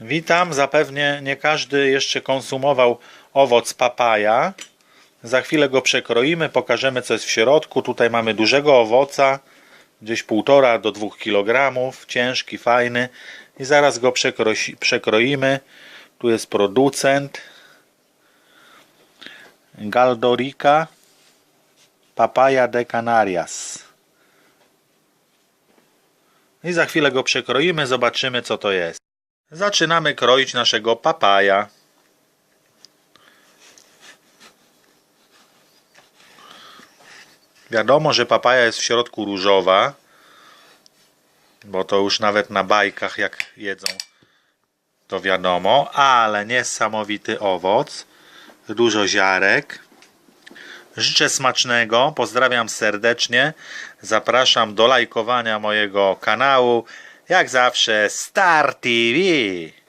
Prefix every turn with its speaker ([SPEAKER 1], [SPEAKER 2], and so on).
[SPEAKER 1] Witam, zapewnie nie każdy jeszcze konsumował owoc papaja. Za chwilę go przekroimy, pokażemy co jest w środku. Tutaj mamy dużego owoca, gdzieś 1,5 do 2 kg, ciężki, fajny. I zaraz go przekroimy. Tu jest producent. Galdorica Papaya de Canarias. I za chwilę go przekroimy, zobaczymy co to jest. Zaczynamy kroić naszego papaja. Wiadomo, że papaja jest w środku różowa, bo to już nawet na bajkach jak jedzą, to wiadomo, ale niesamowity owoc, dużo ziarek. Życzę smacznego, pozdrawiam serdecznie, zapraszam do lajkowania mojego kanału, jak zawsze Star TV.